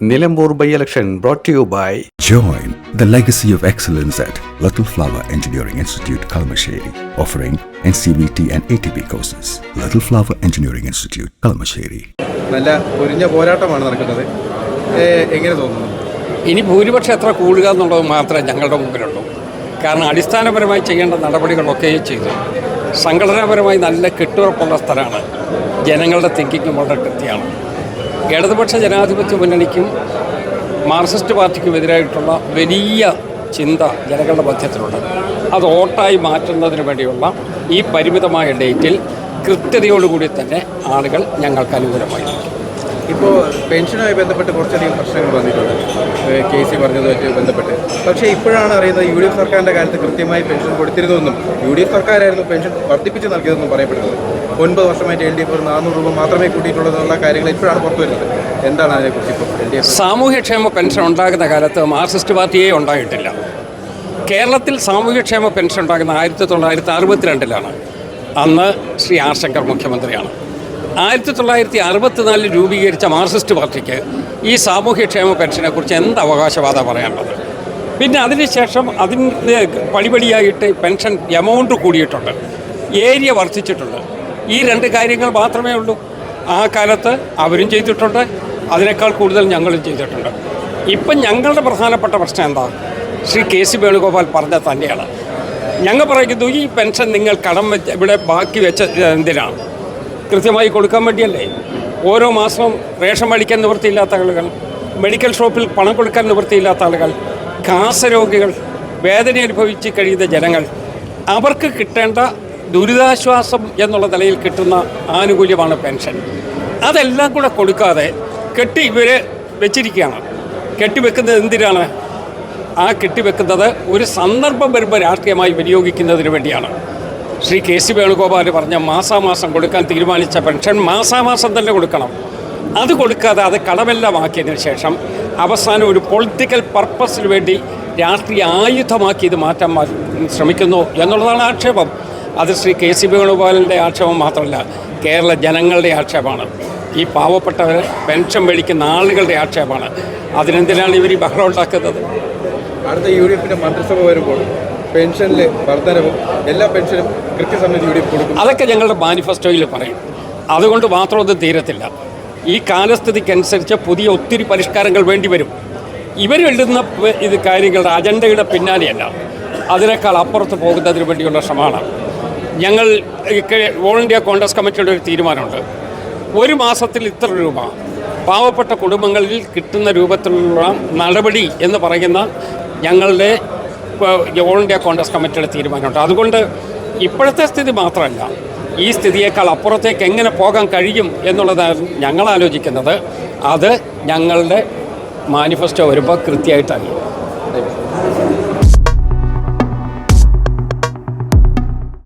Nilambur by election brought to you by Join the legacy of excellence at Little Flower Engineering Institute, Kalamasheri, offering NCVT and ATP courses. Little Flower Engineering Institute, Kalamasheri. നല്ല പൊരിഞ്ഞ പോരാട്ടമാണ് നടക്കുന്നത് എങ്ങനെ തോന്നുന്നു ഇനി ഭൂരിപക്ഷം എത്ര കൂടുക എന്നുള്ളത് മാത്രമേ ഞങ്ങളുടെ മുമ്പിലുള്ളൂ കാരണം അടിസ്ഥാനപരമായി ചെയ്യേണ്ട നടപടികളൊക്കെ ചെയ്തു സംഘടനാപരമായി നല്ല കെട്ടുറപ്പുള്ള സ്ഥലമാണ് ജനങ്ങളുടെ തിങ്കിങ് വളരെ കൃത്യമാണ് ഇടതുപക്ഷ ജനാധിപത്യ മുന്നണിക്കും മാർക്സിസ്റ്റ് പാർട്ടിക്കും എതിരായിട്ടുള്ള വലിയ ചിന്ത ജനങ്ങളുടെ മധ്യത്തിലുണ്ട്. അത് വോട്ടായി മാറ്റുന്നതിന് വേണ്ടിയുള്ള ഈ പരിമിതമായ ഡേറ്റിൽ കൃത്യതയോടുകൂടി തന്നെ ആളുകൾ ഞങ്ങൾക്ക് അനുകൂലമായിരിക്കും. ഇപ്പോൾ പെൻഷനുമായി ബന്ധപ്പെട്ട് കുറച്ചധികം പ്രശ്നങ്ങൾ വന്നിട്ടുണ്ട്. കെ സി പറഞ്ഞതുമായിട്ട് ബന്ധപ്പെട്ട്. പക്ഷേ ഇപ്പോഴാണ് അറിയുന്നത് യു ഡി എഫ് സർക്കാരിന്റെ കാലത്ത് കൃത്യമായി പെൻഷൻ കൊടുത്തിരുന്നുവെന്നും യു ഡി എഫ് സർക്കാരായിരുന്നു പെൻഷൻ വർദ്ധിപ്പിച്ച് നൽകിയതെന്നും പറയപ്പെടുന്നത്. ഒൻപത് വർഷമായിട്ട് എൽ ഡി എഫ് ഒരു നാനൂറ് രൂപ മാത്രമേ കൂട്ടിയിട്ടുള്ളതെന്നുള്ള കാര്യങ്ങൾ ഇപ്പോഴാണ് പുറത്തു വരുന്നത്. എന്താണ് അതിനെക്കുറിച്ച് ഇപ്പോൾ എൽ ഡി എഫ്? സാമൂഹ്യക്ഷേമ പെൻഷൻ ഉണ്ടാകുന്ന കാലത്ത് മാർക്സിസ്റ്റ് പാർട്ടിയെ ഉണ്ടായിട്ടില്ല. കേരളത്തിൽ സാമൂഹ്യക്ഷേമ പെൻഷൻ ഉണ്ടാകുന്ന ആയിരത്തി തൊള്ളായിരത്തി അറുപത്തിരണ്ടിലാണ് അന്ന് ശ്രീ ആർ ശങ്കർ മുഖ്യമന്ത്രിയാണ്. ആയിരത്തി തൊള്ളായിരത്തി അറുപത്തിനാലിൽ രൂപീകരിച്ച മാർക്സിസ്റ്റ് പാർട്ടിക്ക് ഈ സാമൂഹ്യക്ഷേമ പെൻഷനെക്കുറിച്ച് എന്ത് അവകാശവാദ പറയാനുള്ളത്? പിന്നെ അതിനുശേഷം അതിന്റെ പടിപടിയായിട്ട് പെൻഷൻ എമൗണ്ട് കൂടിയിട്ടുണ്ട്. ഏരിയ വർദ്ധിച്ചിട്ടുണ്ട്. ഈ രണ്ട് കാര്യങ്ങൾ മാത്രമേ ഉള്ളൂ. ആ കാലത്ത് അവരും ചെയ്തിട്ടുണ്ട്. അതിനേക്കാൾ കൂടുതൽ ഞങ്ങളും ചെയ്തിട്ടുണ്ട്. ഇപ്പം ഞങ്ങളുടെ പ്രധാനപ്പെട്ട പ്രശ്നം എന്താ? ശ്രീ കെ സി വേണുഗോപാൽ പറഞ്ഞ തന്നെയാണ്. ഞങ്ങൾ പറയുന്നു ഈ പെൻഷൻ നിങ്ങൾ കടം വെച്ച് ഇവിടെ ബാക്കി വെച്ച എന്തിനാണ്? കൃത്യമായി കൊടുക്കാൻ വേണ്ടിയല്ലേ? ഓരോ മാസവും റേഷൻ മേടിക്കാൻ നിവൃത്തിയില്ലാത്ത ആളുകൾ മെഡിക്കൽ ഷോപ്പിൽ പണം കൊടുക്കാൻ നിവൃത്തിയില്ലാത്ത ആളുകൾ കാസരോഗികൾ വേദന അനുഭവിച്ച് കഴിയുന്ന ജനങ്ങൾ അവർക്ക് കിട്ടേണ്ട ദുരിതാശ്വാസം എന്നുള്ള നിലയിൽ കിട്ടുന്ന ആനുകൂല്യമാണ് പെൻഷൻ. അതെല്ലാം കൂടെ കൊടുക്കാതെ കെട്ടി ഇവരെ വെച്ചിരിക്കുകയാണ്. കെട്ടിവെക്കുന്നത് എന്തിനാണ്? ആ കെട്ടിവെക്കുന്നത് ഒരു സന്ദർഭം വരുമ്പോൾ രാഷ്ട്രീയമായി വിനിയോഗിക്കുന്നതിന് വേണ്ടിയാണ്. ശ്രീ കെ സി വേണുഗോപാൽ പറഞ്ഞ മാസാമാസം കൊടുക്കാൻ തീരുമാനിച്ച പെൻഷൻ മാസാമാസം തന്നെ കൊടുക്കണം. അത് കൊടുക്കാതെ അത് കടമെല്ലാം ആക്കിയതിനു ശേഷം അവസാനം ഒരു പൊളിറ്റിക്കൽ പർപ്പസിന് വേണ്ടി രാഷ്ട്രീയ ആയുധമാക്കി ഇത് മാറ്റാൻ ശ്രമിക്കുന്നു എന്നുള്ളതാണ് ആക്ഷേപം. അത് ശ്രീ കെ സി വേണുഗോപാലിന്റെ ആക്ഷേപം മാത്രമല്ല കേരള ജനങ്ങളുടെ ആക്ഷേപമാണ്. ഈ പാവപ്പെട്ടവർ പെൻഷൻ മേടിക്കുന്ന ആളുകളുടെ ആക്ഷേപമാണ്. അതിനെന്തിനാണ് ഇവർ ഈ ബഹളം ഉണ്ടാക്കുന്നത്? അടുത്ത യു ഡി എഫിന്റെ മന്ത്രിസഭ വരുമ്പോൾ പെൻഷനിലെ വർധനവും എല്ലാ പെൻഷനും കൃത്യസമയത്ത് യു ഡി എഫ് കൊടുക്കും. അതൊക്കെ ഞങ്ങളുടെ മാനിഫെസ്റ്റോയിൽ പറയും. അതുകൊണ്ട് മാത്രം ഒന്നും തീരത്തില്ല. ഈ കാലസ്ഥിതിക്കനുസരിച്ച് പുതിയ ഒത്തിരി പരിഷ്കാരങ്ങൾ വേണ്ടി വരും. ഇവരെഴുതുന്ന ഇത് കാര്യങ്ങളുടെ അജണ്ടയുടെ പിന്നാലെയല്ല. അതിനേക്കാൾ അപ്പുറത്ത് പോകുന്നതിന് വേണ്ടിയുള്ള ശ്രമമാണ്. ഞങ്ങൾ ഓൾ ഇന്ത്യ കോൺഗ്രസ് കമ്മിറ്റിയുടെ ഒരു തീരുമാനമുണ്ട്. ഒരു മാസത്തിൽ ഇത്ര രൂപ. പാവപ്പെട്ട കുടുംബങ്ങളിൽ കിട്ടുന്ന രൂപത്തിലുള്ള നടപടി എന്ന് പറയുന്ന ഞങ്ങളുടെ ഓൾ ഇന്ത്യ കോൺഗ്രസ് കമ്മിറ്റിയുടെ തീരുമാനമുണ്ട്. അതുകൊണ്ട് ഇപ്പോഴത്തെ സ്ഥിതി മാത്രമല്ല ഈ സ്ഥിതിയേക്കാൾ അപ്പുറത്തേക്ക് എങ്ങനെ പോകാൻ കഴിയും എന്നുള്ളതാണ് ഞങ്ങൾ ആലോചിക്കുന്നത്. അത് ഞങ്ങളുടെ മാനിഫെസ്റ്റോ വരുമ്പോൾ കൃത്യമായിട്ട് അറിയും.